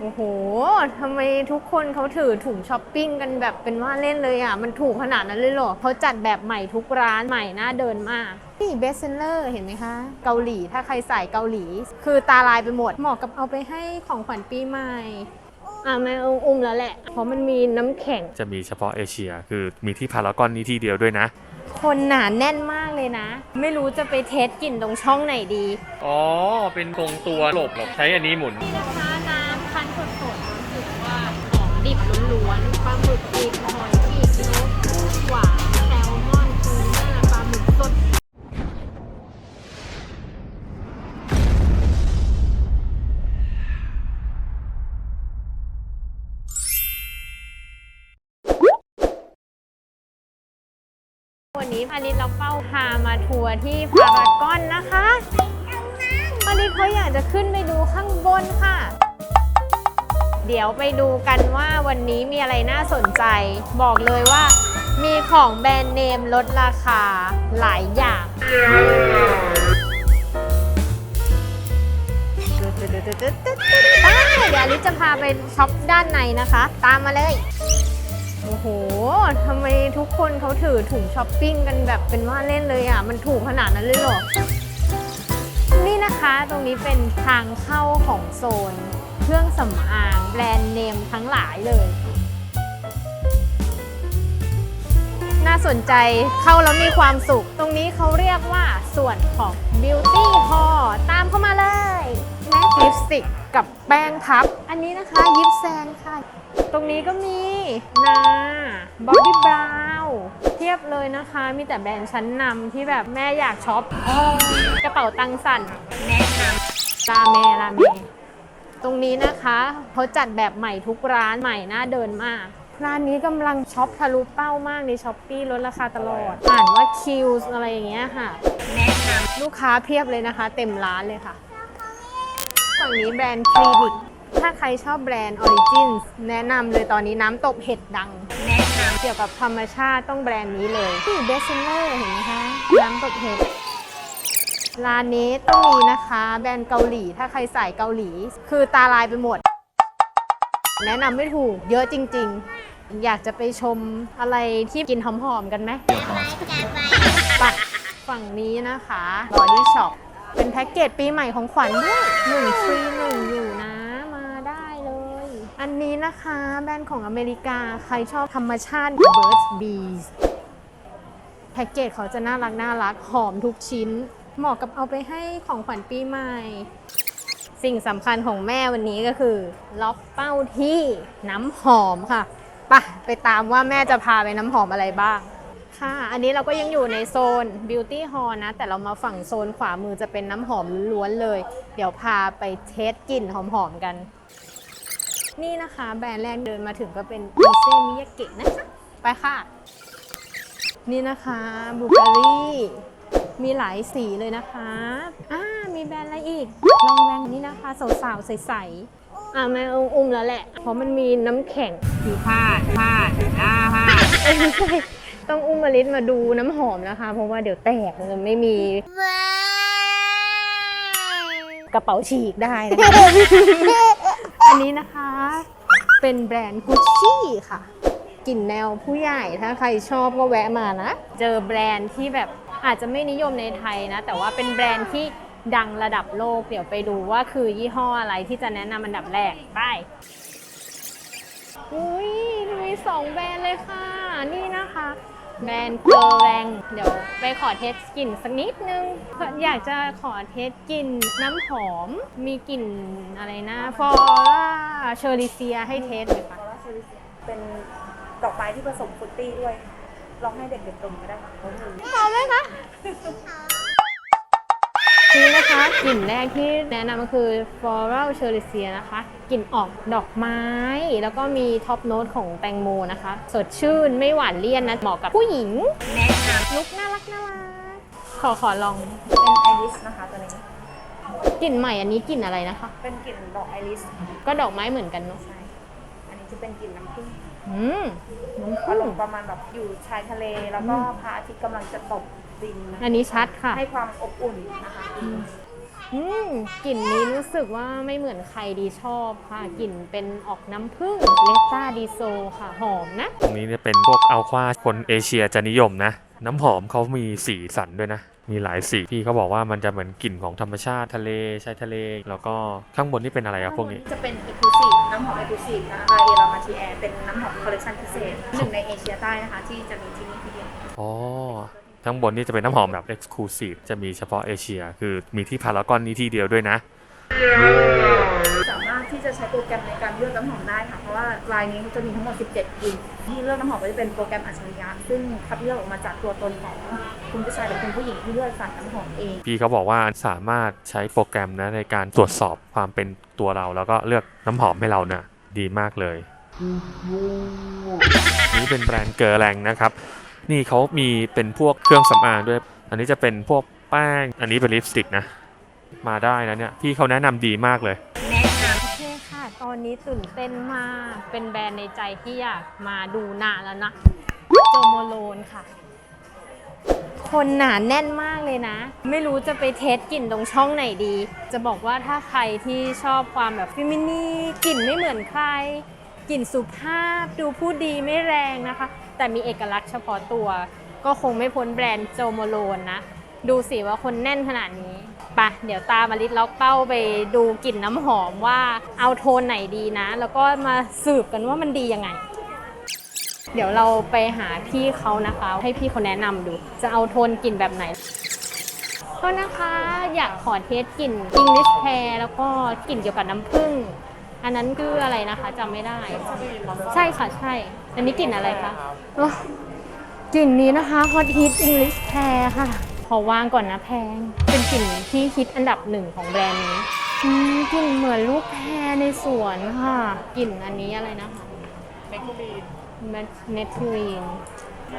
โอ้โห ทำไมทุกคนเขาถือถุงช้อปปิ้งกันแบบเป็นว่าเล่นเลยอะ มันถูกขนาดนั้นเลยเหรอเขาจัดแบบใหม่ทุกร้านใหม่น่าเดินมาก นี่เบสเซนเลอร์เห็นไหมคะ เกาหลีถ้าใครใส่เกาหลี คือตาลายไปหมด เหมาะกับเอาไปให้ของขวัญปีใหม่ อะแม่อุ้มแล้วแหละ เพราะมันมีน้ำแข็ง จะมีเฉพาะเอเชีย คือมีที่พารากอนนี้ที่เดียวด้วยนะ คนหนาแน่นมากเลยนะ ไม่รู้จะไปเทสกลิ่นตรงช่องไหนดี อ๋อ เป็นกรงตัวหลบหลบใช้อันนี้หมุนนี่นะคะน้ วันนี้พาริสเราเป้าพามาทัวร์ที่พารากอนนะคะพาริสเขาอยากจะขึ้นไปดูข้างบนค่ะ เดี๋ยวไปดูกันว่าวันนี้มีอะไรน่าสนใจ บอกเลยว่า มีของแบรนด์เนมลดราคาหลายอย่าง ไปเดี๋ยวอลิซจะพาไปช็อปด้านในนะคะ ตามมาเลย หทำไมทุกคนเขาถือถุงช้อปปิ้งกันแบบเป็นว่าเล่นเลยอะ มันถูกขนาดนั้นเลยเหรอ นี่นะคะตรงนี้เป็นทางเข้าของโซน เครื่องสำอางแบรนด์เนมทั้งหลายเลย น่าสนใจเข้าแล้วมีความสุข ตรงนี้เขาเรียกว่าส่วนของ Beauty Hall ตามเข้ามาเลยแม็กลิปสติกกับแป้งพับ อันนี้นะคะยิปแซงค่ะ ตรงนี้ก็มีนาบอดี้บราวเทียบเลยนะคะ มีแต่แบรนด์ชั้นนำที่แบบแม่อยากช็อป กระเป๋าตังค์สั่นแนะนำราเมราเมตรงนี้นะคะเขาจัดแบบใหม่ทุกร้านใหม่น่าเดินมากร้านนี้กำลังช็อปทะลุเป้ามากในช้อปปี้ลดราคาตลอด อ่านว่าคิวอะไรอย่างเงี้ยค่ะ แนะนำลูกค้าเพียบเลยนะคะ เต็มร้านเลยค่ะ ฝั่งนี้แบรนด์คลินิก ถ้าใครชอบแบรนด์ Origins แนะนำเลยตอนนี้น้ำตบเห็ดดัง แนะนำเกี่ยวกับธรรมชาติต้องแบรนด์นี้เลยนี่เบสเซนเลอร์เห็นไหมคะ น้ำตบเห็ดร้านนี้ต้องมีนะคะ แบรนด์เกาหลี ถ้าใครใส่เกาหลี คือตาลายไปหมด แนะนำไม่ถูก เยอะจริง ๆ อยากจะไปชมอะไรที่กินหอมๆกันไหมไปฝั่งนี้นะคะ Body Shop เป็นแพ็กเกจปีใหม่ของขวัญด้วยหนึ่งฟรีหนึ่งอยู่นะมาได้เลย อันนี้นะคะแบรนด์ของอเมริกาใครชอบธรรมชาติ Birds Bees แพ็กเกจเขาจะน่ารักน่ารักหอมทุกชิ้น เหมาะกับเอาไปให้ของขวัญปีใหม่ สิ่งสำคัญของแม่วันนี้ก็คือล็อกเป้าที่น้ำหอมค่ะปะไปตามว่าแม่จะพาไปน้ำหอมอะไรบ้าง ค่ะ อันนี้เราก็ยังอยู่ในโซน Beauty Hall นะ แต่เรามาฝั่งโซนขวามือจะเป็นน้ำหอมล้วนเลย เดี๋ยวพาไปเทสกลิ่นหอมๆกัน นี่นะคะแบรนด์แรกเดินมาถึงก็เป็น i s e m i y a k e นะคะไปค่ะ นี่นะคะบลูเบอรี่มีหลายสีเลยนะคะอ่ามีแบรนด์อะไรอีก ลองแวงนี่นะคะสาวๆใสๆอ่าแม่อุ้มแล้วแหละ เพราะมันมีน้ำแข็งคือผ้าผ้าอ่าผ้าเอ้ยไม่ใช่ต้องอุ้มมาลิสมาดูน้ำหอมนะคะ เพราะว่าเดี๋ยวแตกจะไม่มีกระเป๋าฉีกได้นะคะ อันนี้นะคะเป็นแบรนด์กุชชี่ค่ะกลิ่นแนวผู้ใหญ่ถ้าใครชอบก็แวะมานะ เจอแบรนด์ที่แบบอาจจะไม่นิยมในไทยนะ แต่ว่าเป็นแบรนด์ที่ดังระดับโลก เดี๋ยวไปดูว่าคือยี่ห้ออะไรที่จะแนะนำอันดับแรกไปอุ้ยมีสองแบรนด์เลยค่ะ นี่นะคะ แบรนด์เกลแรงเดี๋ยวไปขอเทสกลิ่นสักนิดนึง อยากจะขอเทสกลิ่นน้ำหอม มีกลิ่นอะไรนะฟอร่าเชอริเซียให้เทสเลยค่ะ คอร์เซริเซียเป็นดอกไม้ที่ผสมฟรุตตี้ด้วย ลองให้เด็กๆดมก็ได้ค่ะเขาหนึ่งหอมไหมคะ นี่นะคะกลิ่นแรกที่แนะนำก็คือ floral c h e r i c e a นะคะกลิ่นออกดอกไม้ แล้วก็มีท็อปโน้ตของแตงโมนะคะ สดชื่นไม่หวานเลี่ยนนะ เหมาะกับผู้หญิงแนะนลุกน่ารักน่ารักขอขอลองำเป็นไอริสนะคะตัวนี้ กลิ่นใหม่อันนี้กลิ่นอะไรนะคะ เป็นกลิ่นดอกไอริสก็ดอกไม้เหมือนกันเนาะใช่อันนี้จะเป็นกลิ่นน้ำผึ้งอืมน้ำอาผึ้รงมณ์ประมาณแบบอยู่ชายทะเลแล้วก็พระอาทิตย์กำลังจะตกดินนะอันนี้ชัดค่ะ ให้ความอบอุ่นนะคะอืมกลิ่นนี้รู้สึกว่าไม่เหมือนใครดีชอบค่ะ กลิ่นเป็นออกน้ำผึ้งเลต้าดีโซค่ะ หอมนะ ตรงนี้เนี่ยเป็นพวกอัลควาคนเอเชียจะนิยมนะ น้ำหอมเขามีสีสันด้วยนะ มีหลายสีพี่เขาบอกว่ามันจะเหมือนกลิ่นของธรรมชาติทะเลชายทะเล แล้วก็ข้างบนนี่เป็นอะไรอะพวกนี้ จะเป็น Exclusive น้ำหอม Exclusive นะคะลายเอรามาทีแอร์เป็นน้ำหอมคอลเลคชันพิเศษหนึ่งในเอเชียใต้นะคะ ที่จะมีที่นี่ที่เดียวอ๋อ ข้างบนนี่จะเป็นน้ำหอมแบบ Exclusive จะมีเฉพาะเอเชีย คือมีที่พารากอนนี้ที่เดียวด้วยนะ สามารถที่จะใช้โปรแกรมในการเลือกน้ำหอมได้ค่ะ เพราะว่าลายนี้จะมีทั้งหมด 17กลิ่นที่เลือกน้ำหอมก็จะเป็นโปรแกรมอัจฉริยะ ซึ่งคัดเลือกออกมาจากตัวตนของคุณผู้ชายหรือคุณผู้หญิงที่เลือกสรรน้ำหอมเอง พี่เขาบอกว่าสามารถใช้โปรแกรมนะในการตรวจสอบความเป็นตัวเรา แล้วก็เลือกน้ำหอมให้เรานะดีมากเลย นี่เป็นแบรนด์เกอร์แรงนะครับ นี่เขามีเป็นพวกเครื่องสำอางด้วย อันนี้จะเป็นพวกแป้ง อันนี้เป็นลิปสติกนะ มาได้นะเนี่ย พี่เขาแนะนำดีมากเลยโอเคค่ะ ตอนนี้ตื่นเต้นมาก เป็นแบรนด์ในใจที่อยากมาดูนานแล้วนะ โจโมโลนค่ะ คนหนาแน่นมากเลยนะ ไม่รู้จะไปเทสกลิ่นตรงช่องไหนดี จะบอกว่าถ้าใครที่ชอบความแบบฟิมินีกลิ่นไม่เหมือนใคร กลิ่นสุภาพดูผู้ดีไม่แรงนะคะ แต่มีเอกลักษณ์เฉพาะตัว ก็คงไม่พ้นแบรนด์โจโมโลนนะ ดูสิว่าคนแน่นขนาดนี้ไปะเดี๋ยวตามมาลิดล็อกเป้าไปดูกลิ่นน้ำหอมว่าเอาโทนไหนดีนะ แล้วก็มาสืบกันว่ามันดียังไง เดี๋ยวเราไปหาพี่เขานะคะ ให้พี่เขาแนะนำดู จะเอาโทนกลิ่นแบบไหนก็นะคะอยากขอเทสกลิ่น English Pear แล้วก็กลิ่นเกี่ยวกับน้ำผึ้ง อันนั้นคืออะไรนะคะจำไม่ได้ ใช่ค่ะใช่ อันนี้กลิ่นอะไรคะโอ้กลิ่นนี้นะคะ Hot Hit English Pear ค่ะขอวางก่อนนะแพง เป็นกลิ่นที่ฮิตอันดับหนึ่งของแบรนด์นี้อืมกลิ่นเหมือนลูกแพรในสวนค่ะกลิ่นอันนี้อะไรนะคะเนทูรีน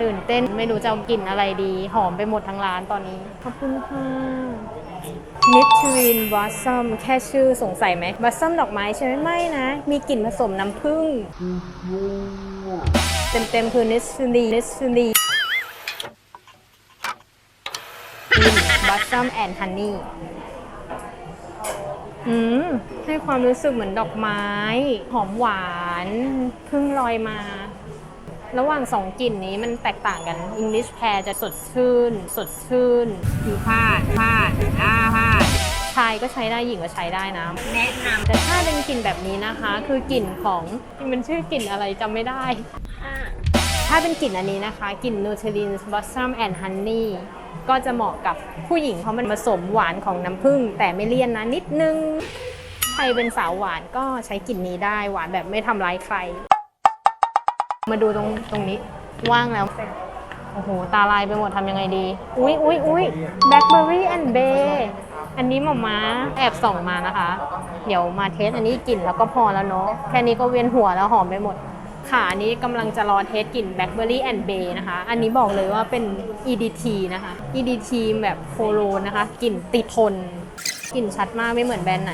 ตื่นเต้นไม่รู้จะเอากลิ่นอะไรดี หอมไปหมดทั้งร้านตอนนี้ ขอบคุณค่ะเนิทรีนบ o สซัมแค่ชื่อสงสัยไหมบ o สซัมดอกไม้ใช่ไหมไม่นะ มีกลิ่นผสมน้ำผึ้งเต็มๆคือ n e s t l e n e s t l e บ o สซัมแอนด์ฮันนี่อืมให้ความรู้สึกเหมือนดอกไม้ หอมหวานเพิ่งลอยมา ระหว่างสองกลิ่นนี้มันแตกต่างกัน English Pear จะสดชื่น สดชื่นผิวพาดพาดอ้าพาดชายก็ใช้ได้หญิงก็ใช้ได้นะแนะนำแต่ถ้าเป็นกลิ่นแบบนี้นะคะ คือกลิ่นของมันชื่อกลิ่นอะไรจำไม่ได้ ถ้าเป็นกลิ่นอันนี้นะคะกลิ่น n u t r i l i n Blossom and Honey ก็จะเหมาะกับผู้หญิงเพราะมันผสมหวานของน้ำผึ้งแต่ไม่เลี่ยนนะนิดนึง ใครเป็นสาวหวานก็ใช้กลิ่นนี้ได้หวานแบบไม่ทำร้ายใคร มาดูตรงตรงนี้ว่างแล้ว โอ้โห ตาลายไปหมดทำยังไงดี อุ๊ยอุ๊ยอุ๊ย Blackberry and Bay อันนี้หมอม้าแอบส่องมานะคะ เดี๋ยวมาเทสอันนี้กลิ่นแล้วก็พอแล้วเนาะแค่นี้ก็เวียนหัวแล้วหอมไปหมด ค่ะอันนี้กำลังจะรอเทสกลิ่น Blackberry and Bay นะคะ อันนี้บอกเลยว่าเป็น EDT นะคะ EDT แบบโคโลนะคะกลิ่นติดทนกลิ่นชัดมากไม่เหมือนแบรนด์ไหน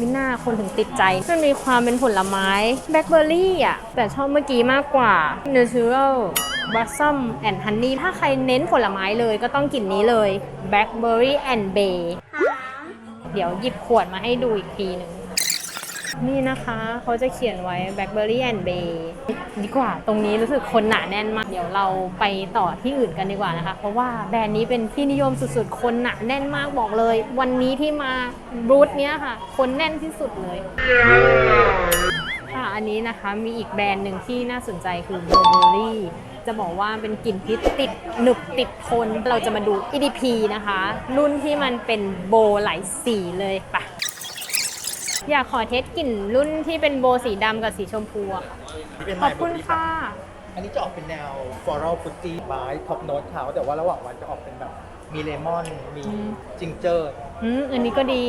มิน่าคนถึงติดใจมันมีความเป็นผลไม้แบล็คเบอร์รี่อะ แต่ชอบเมื่อกี้มากกว่า Natural Blossom and Honey ถ้าใครเน้นผลไม้เลยก็ต้องกลิ่นนี้เลย Blackberry and Bay เดี๋ยวหยิบขวดมาให้ดูอีกทีหนึ่ง นี่นะคะเขาจะเขียนไว้ Blackberry and Bay ดีกว่า ตรงนี้รู้สึกคนหนาแน่นมาก เดี๋ยวเราไปต่อที่อื่นกันดีกว่านะคะ เพราะว่าแบรนด์นี้เป็นที่นิยมสุดๆ คนหนาแน่นมากบอกเลย วันนี้ที่มาบูธเนี้ยค่ะ คนแน่นที่สุดเลยค่ะอันนี้นะคะมีอีกแบรนด์หนึ่งที่น่าสนใจคือ Burberry จะบอกว่าเป็นกลิ่นที่ติดหนึบติดทน เราจะมาดู EDP นะคะ รุ่นที่มันเป็นโบหลายสีเลยปะ อยากขอเทสกลิ่นรุ่นที่เป็นโบสีดำกับสีชมพูอะค่ะ เป็นขอบคุณค่ะ อันนี้จะออกเป็นแนว floral fruity ไม้ท็อปโน้ตเขาแต่ว่าระหว่างวันจะออกเป็นแบบ มีเลมอน มีอืม จิงเจอร์ อืมอันนี้ก็ดี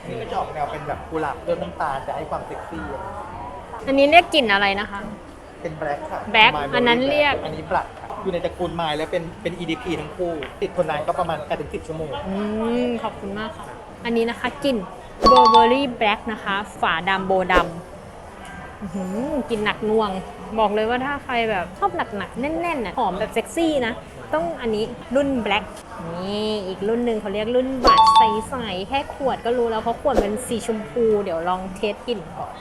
อันนี้ก็จะออกแนวเป็นแบบกุหลาบด้วยน้ำตาลจะให้ความเซ็กซี่อันนี้เรียกกลิ่นอะไรนะคะ เป็นแบล็คค่ะ Black My อันนั้น Berry เรียก Black อันนี้บลัดค่ะอยู่ในตระกูลไม้แล้วเป็นเป็น EDP ทั้งคู่ ติดทนนานก็ประมาณ8-10 ชั่วโมง อืมขอบคุณมากค่ะ อันนี้นะคะกลิ่น Burberry Black นะคะ ฝาดำโบดำอื้อหือกลิ่นหนักหน่วง บอกเลยว่าถ้าใครแบบชอบหนักๆ แน่นๆน่ะหอมแบบเซ็กซี่นะ ต้องอันนี้รุ่น Black นี่ อีกรุ่นหนึ่งเขาเรียกรุ่นบัตรใสๆแค่ขวดก็รู้แล้ว เพราะขวดเป็นสีชมพู เดี๋ยวลองเทสกลิ่นก่อน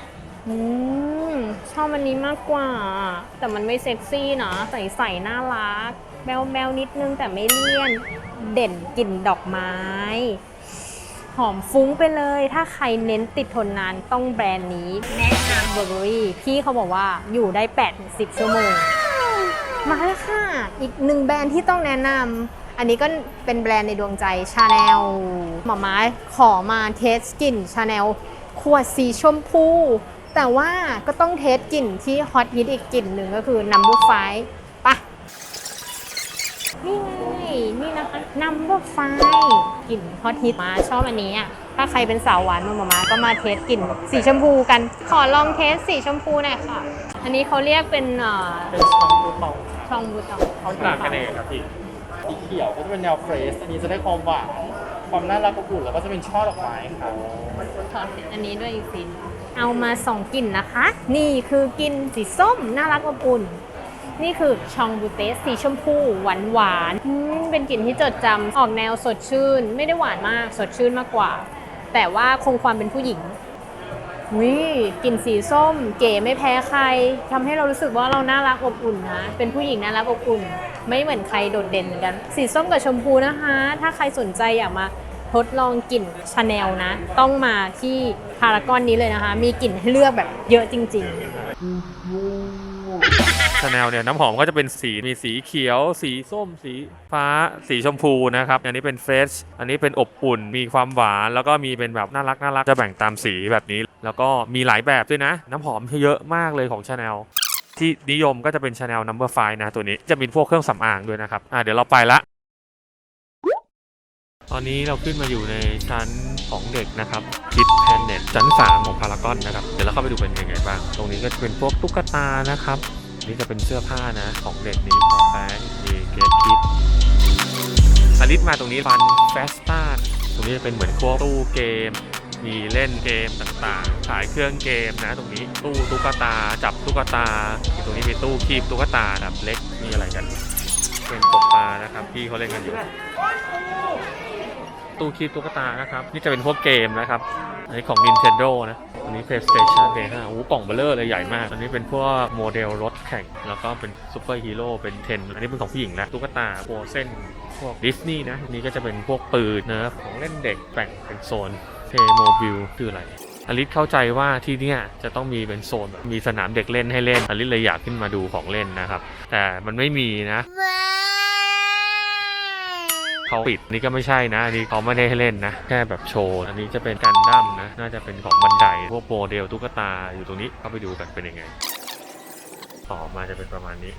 อืมชอบอันนี้มากกว่า แต่มันไม่เซ็กซี่นะใสๆน่ารักแมวแมวๆนิดนึงแต่ไม่เลี่ยน เด่นกลิ่นดอกไม้ หอมฟุ้งไปเลย ถ้าใครเน้นติดทนนานต้องแบรนด์นี้แนะนำเบอร์รี่พี่เขาบอกว่าอยู่ได้8-10ชั่วโมง มาแล้วค่ะ อีกหนึ่งแบรนด์ที่ต้องแนะนำอันนี้ก็เป็นแบรนด์ในดวงใจชาแนลหมาม้าขอมาเทสกลิ่นชาแนลขวดสีชมพู แต่ว่าก็ต้องเทสกลิ่นที่ฮอตฮิตอีกกลิ่นหนึ่งก็คือ number five ปะนี่ไง นี่นะคะ number five กลิ่นฮอตฮิตมาชอบอันนี้อะถ้าใครเป็นสาวหวานมาหมามาก็มาเทสกลิ่นสีชมพูกัน ขอลองเทสสีชมพูหน่อยค่ะ อันนี้เขาเรียกเป็นเอ่อเป็นช่องรูปเบาชองบูตองเขาต่างกันเองครับพี่สีเขียวก็จะเป็นแนวเฟรชอันนี้จะได้ความหวานความน่ารักอบอุ่นแล้วก็จะเป็นช่อดอกไม้ครับขออันนี้ด้วยอีกสิเอามาสองกลิ่นนะคะ นี่คือกลิ่นสีส้มน่ารักอบอุ่น นี่คือชองบูเตสสีชมพูหวานหวานๆอืมเป็นกลิ่นที่จดจำออกแนวสดชื่น ไม่ได้หวานมากสดชื่นมากกว่า แต่ว่าคงความเป็นผู้หญิงวิกลิ่นสีส้ม เก๋ไม่แพ้ใครทำให้เรารู้สึกว่าเราน่ารักอบอุ่นนะ เป็นผู้หญิงน่ารักอบอุ่น ไม่เหมือนใครโดดเด่นเหมือนกัน สีส้มกับชมพูนะคะ ถ้าใครสนใจอยากมาทดลองกลิ่นชาแนลนะ ต้องมาที่พารากอนนี้เลยนะคะ มีกลิ่นให้เลือกแบบเยอะจริง ๆ ชาแนลเนี่ยน้ำหอมก็จะเป็นสีมีสีเขียว สีส้ม สีฟ้า สีชมพูนะครับ อันนี้เป็นเฟรชอันนี้เป็นอบอุ่น มีความหวาน แล้วก็มีเป็นแบบน่ารักน่ารักจะแบ่งตามสีแบบนี้ แล้วก็มีหลายแบบด้วยนะ น้ำหอมเยอะมากเลยของชาแนลที่นิยมก็จะเป็น Chanel Number 5นะตัวนี้จะมีพวกเครื่องสำอางด้วยนะครับอะเดี๋ยวเราไปละตอนนี้เราขึ้นมาอยู่ในชั้นของเด็กนะครับคิดแพนเน็ตชั้น 3 ของพารากอนนะครับ เดี๋ยวเราเข้าไปดูเป็นยังไงบ้าง ตรงนี้ก็จะเป็นพวกตุ๊กตานะครับ นี่จะเป็นเสื้อผ้านะ ของเด็กนี้พอแฟงมีเกตคิดอลิสมาตรงนี้ฟันแฟสตาตรงนี้จะเป็นเหมือนพวกตู้เกม มีเล่นเกมต่างๆ ขายเครื่องเกมนะ ตรงนี้ตู้ตุ๊กตา จับตุ๊กตา ตรงนี้มีตู้คีบตุ๊กตาแบบเล็ก มีอะไรกัน เป็นตกปลานะครับที่เขาเล่นกันอยู่ ตู้คีบตุ๊กตานะครับ นี่จะเป็นพวกเกมนะครับ อันนี้ของ Nintendo นะ อันนี้ PlayStation Play 5โอ้หกล่องเบลเลอร์เลยใหญ่มาก อันนี้เป็นพวกโมเดลรถแข่ง แล้วก็เป็นซูเปอร์ฮีโร่เป็นเทน อันนี้เป็นของผู้หญิงนะ ตุ๊กตาโปเส้น พวกดิสนีย์นะนนี้ก็จะเป็นพวกปืนเนอะของเล่นเด็กแบ่งเป็นโซนเพย์โมบิลคืออะไรอลิสเข้าใจว่าที่เนี่ยจะต้องมีเป็นโซนแบบมีสนามเด็กเล่นให้เล่นอลิสเลยอยากขึ้นมาดูของเล่นนะครับ แต่มันไม่มีนะ เขาปิดนี่ก็ไม่ใช่นะอันนี้เขาไม่ได้ให้เล่นนะ แค่แบบโชว์ อันนี้จะเป็นกันดั้มนะ น่าจะเป็นของบันไดพวกโมเดลตุ๊กตาอยู่ตรงนี้เข้าไปดูกันเป็นยังไง ต่อมาจะเป็นประมาณนี้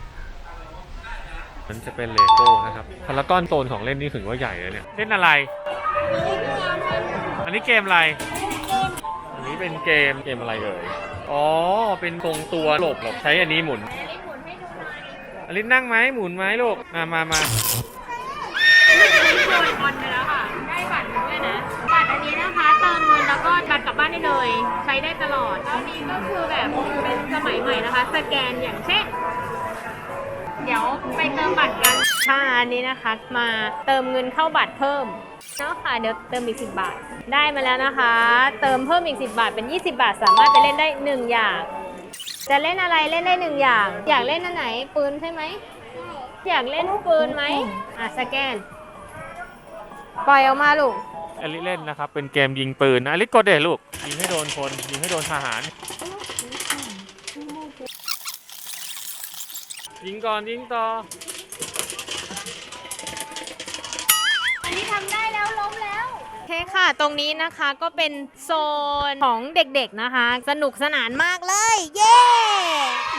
มันจะเป็นเลโก้นะครับพารากอนโซนของเล่นนี่ถึงว่าใหญ่เลยเนี่ย เล่นอะไร อันนี้เกมอะไร อันนี้เป็นเกม เกมอะไรเอ่ย อ๋อ เป็นตรงตัวหลบหลบใช้อันนี้หมุนอลิสนั่งไหมหมุนไหมลูก มามามา ออนไปแล้วค่ะ ได้บัตรมาด้วยนะ บัตรอันนี้นะคะเติมเงินแล้วก็บัตรกลับบ้านได้เลย ใช้ได้ตลอดแล้วนี้ก็คือแบบเป็นสมัยใหม่นะคะ สแกนอย่างเช่น เดี๋ยวไปเติมบัตรกัน ค่ะอันนี้นะคะ มาเติมเงินเข้าบัตรเพิ่มแล้วค่ะเดี๋ยวเติมอีก 10 บาท ได้มาแล้วนะคะ เติมเพิ่มอีก 10 บาทเป็น 20 บาท สามารถไปเล่นได้ 1 อย่าง จะเล่นอะไรเล่นได้หนึ่งอย่าง อยากเล่นอันไหนปืนใช่ไหม อยากเล่นปืนไหมอะสแกน ปล่อยออกมาลูกอลิสเล่นนะครับ เป็นเกมยิงปืนนะอลิสกดเดลูก ยิงให้โดนคน ยิงให้โดนทหาร ยิงก่อนยิงต่อ อันนี้ทำได้แล้วล้มแล้ว โอเคค่ะ ตรงนี้นะคะก็เป็นโซนของเด็กๆนะคะ สนุกสนานมากเลย เย้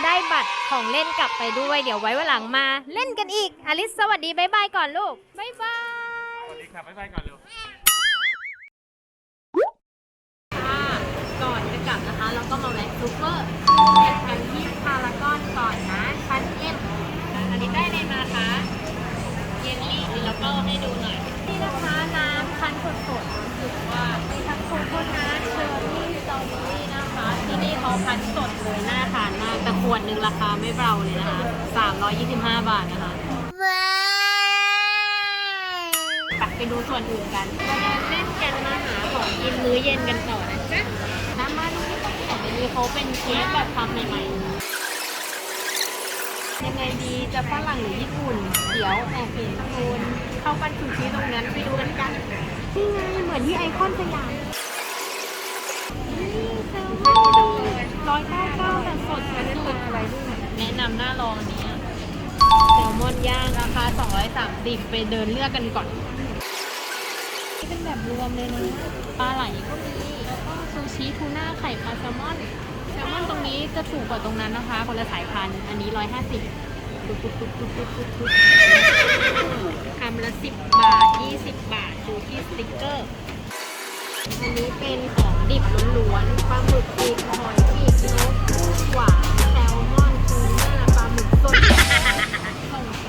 ได้บัตรของเล่นกลับไปด้วย เดี๋ยวไว้วันหลังมา เล่นกันอีก อลิสสวัสดี บ๊ายบายก่อนลูก บ๊ายบาย สวับบ๊ายบายก่อนเร็ว ค่ะก่อนจะกลับนะคะ เราก็มาแวะซูเปอร์แวะกันที่พารากอนก่อนนะชั้นเอ็มอันนี้ได้อะไรมาคะเยลลี่แล้วก็ให้ดูหน่อย นี่นะคะน้ำคั้นสดๆรู้สึกว่ามีทั้งโคโคนัทเชอร์รี่สตรอเบอรี่นะคะ ที่นี่เขาคั้นสดเลยน่าทานมากแต่ขวดหนึ่งราคาไม่เบาเลยนะคะ325 บาทนะคะไป ไปดูส่วนอื่นกันมาเดินเล่นกันมาหาของกินมื้อเย็นกันต่อนะจ๊ะตามมาดูของอันนี้เขาเป็นเค้กแบบทำใหม่ๆ ยังไงดีจะฝรั่งหรือญี่ปุ่น เดี๋ยวแอบเห็นคุณเข้าปั้นซูชิตรงนั้นไปดูกันกันนี่ไงเหมือนที่ไอคอนสยามนี่แซลมอนร้อยเก้าเก้าแต่สดไม่ได้สดอะไรด้วยแนะนำหน้าลองนี้แซลมอนย่างราคา230ไปเดินเลือกกันก่อน นี่เป็นแบบรวมเลยนะปลาไหลก็มีแล้วก็ซูชิทูน่าไข่ปลาแซลมอนแซลมอนตรงนี้จะถูกกว่าตรงนั้นนะคะ คนละสายพันธุ์อันนี้150ตุ๊บตุ๊บตุ๊บตุ๊บตุ๊บตุ๊บตุ๊บคำละ10บาท20บาทดูที่สติ๊กเกอร์อันนี้เป็นของดิบล้วนๆปลาหมึกปีกหอยปีกนกกุ้งหวานแซลมอนทูน่าปลาหมึกสด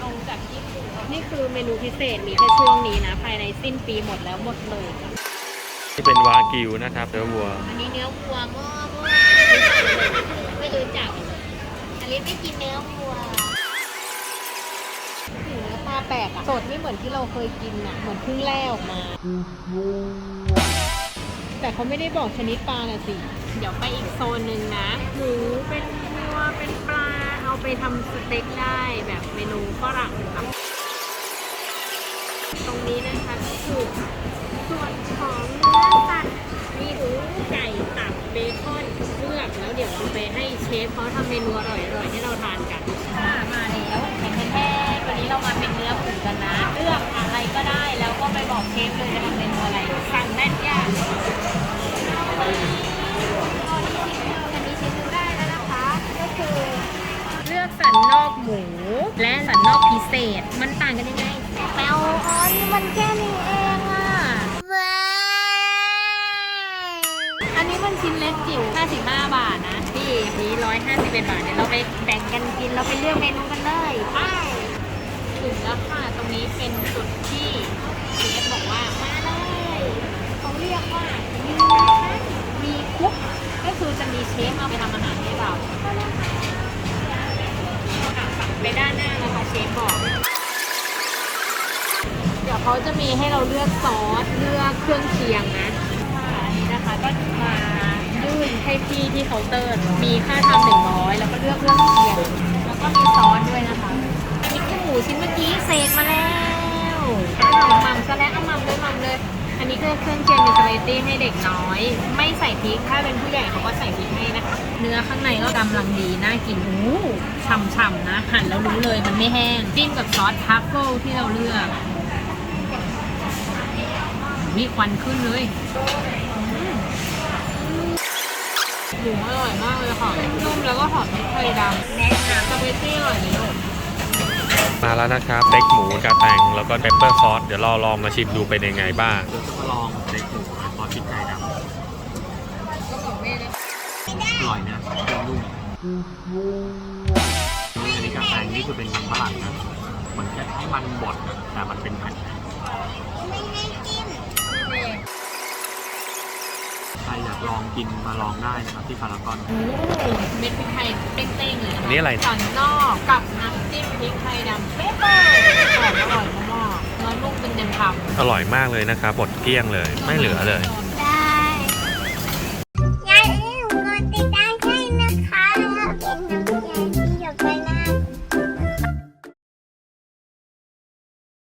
ส่งตรงจากญี่ปุ่นนี่คือเมนูพิเศษมีแค่ช่วงนี้นะ ภายในสิ้นปีหมดแล้วหมดเลยค่ะนี่เป็นวากิวนะครับเนื้อวัว อันนี้เนื้อวัวโม่โม่ไม่รู้จักอันนี้ไม่กินเนื้อวัวเนื้อปลาแปลกอะสดไม่เหมือนที่เราเคยกินอะเหมือนเพิ่งแล่ออกมา แต่เขาไม่ได้บอกชนิดปลาน่ะสิ เดี๋ยวไปอีกโซนหนึ่งนะหมูเป็นวัวเป็นปลาเอา ไปทำสเต็กได้แบบเมนูฝรั่งค่ะตรงนี้นะคะก็คือส่วนของเนื้อสัตว์มีหมูไก่ตับเบคอนเลือกแล้วเดี๋ยวเราไปให้เชฟเขาทำเมนูอร่อยๆให้เราทานกันค่ะมาแล้วแท้ๆวันนี้เรามาเป็นเนื้อหมูกันนะเลือกอะไรก็ได้แล้วก็ไปบอกเชฟเลยจะทำเมนูอะไรสั่งได้ทุกอย่างอันนี้ชิ้นหนึงได้แล้วนะคะก็คือเลือกสันนอกหมู และสันนอกพิเศษ มันต่างกันยังไงแปลอ๋อนี่มันแค่นี้เองอะ อันนี้มันชิ้นเล็กจิ๋ว55 บาทนะที่นี้151 บาทเดี๋ยวเราไปแบ่งกันกิน เราไปเลือกเมนูกันเลยไปถึงแล้วค่ะ ตรงนี้เป็นจุดที่เชฟบอกว่ามาเลยเขาเรียกว่ามีนะคะมีคุกก็คือจะมีเชฟเอาไปทำอาหารให้เราอะ ไปด้านหน้านะคะเชฟบอก เดี๋ยวเขาจะมีให้เราเลือกซอสเลือกเครื่องเคียงนะอันนี้นะคะก็มายื่นให้พี่ที่เคาน์เตอร์ มีค่าทำหนึ่งร้อยแล้วก็เลือกเครื่องเคียง แล้วก็มีซอสด้วยนะคะอันนี้หมูชิ้นเมื่อกี้เศษมาแล้วเอาม่ำซะแล้วเอาม่ำเลยม่ำเลย อันนี้คือเครื่องเคียงเป็นสปาเกตตี้ให้เด็กน้อย ไม่ใส่พริกถ้าเป็นผู้ใหญ่เขาก็ใส่พริก เนื้อข้างในก็กำลังดี น่ากินอู้ฉ่ำๆนะ หั่นแล้วรู้เลยมันไม่แห้งจิ้มกับซอสทัฟเฟิลที่เราเลือกมีควันขึ้นเลยหมูอร่อยมากเลยค่ะนุ่มแล้วก็หอมพริกไทยดำแนะนำสปาเกตตี้อร่อยนี้ลูกมาแล้วนะครับสเต็กหมูกระแตงแล้วก็เปปเปอร์ซอสเดี๋ยวเราลองมาชิมดูเป็นยังไงบ้างเดี๋ยวจะมาลองสเต็กหมูซอสพริกไทยดำ อร่อยนะนุ่มอันนี้กระแตงนี่คือเป็นมันฝรั่งนะเหมือนแค่ให้มันบดนะแต่มันเป็นแผ่นใครอยากลองกินมาลองได้นะครับที่พารากอน เม็ดพริกไทยเต้งๆเลยนะคะอันนี้อะไร สันนอกกับน้ำจิ้มพริกไทยดำเป๊ะๆอร่อยอร่อยมากๆเนื้อนุ่มเป็นเต็มคำอร่อยมากเลยนะครับบดเกลี้ยงเลย ไม่เหลือเลยอ